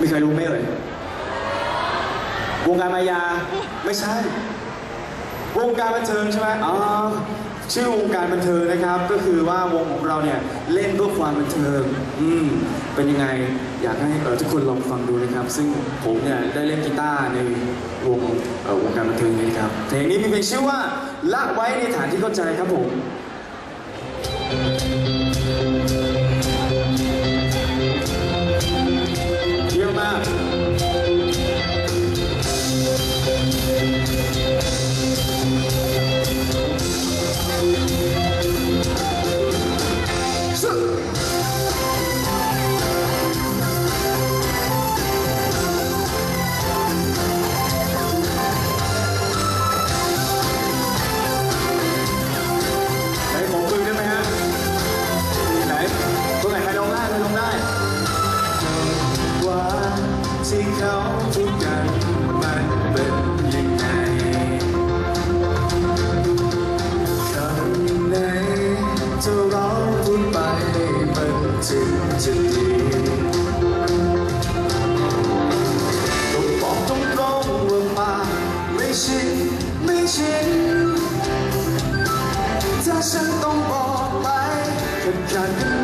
มีใครรู้ไหมเอ่ยวงการมายาไม่ใช่ วงการบันเทิงใช่ไหมอ๋อชื่อวงการบันเทิงนะครับ ก็คือว่าวงของเราเนี่ยเล่นเพื่อความบันเทิง อืมเป็นยังไงอยากให้เออทุกคนลองฟังดูนะครับ ซึ่งผมเนี่ยได้เล่นกีตาร์ในวงเออวงการบันเทิงนี้ครับเพลงนี้มีเพลงชื่อว่าละไว้ในฐานที่เข้าใจครับผมเที่เขาทุกกันมันเป็นยังไงคำไหนถ้าเราพูดไปมันถึงจะดีต้องบอกตรงๆว่ามาไม่ชินไม่ชินถ้าฉันต้องบอกไปกับการกันเงิน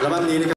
อัลบั้มนี้นะครับ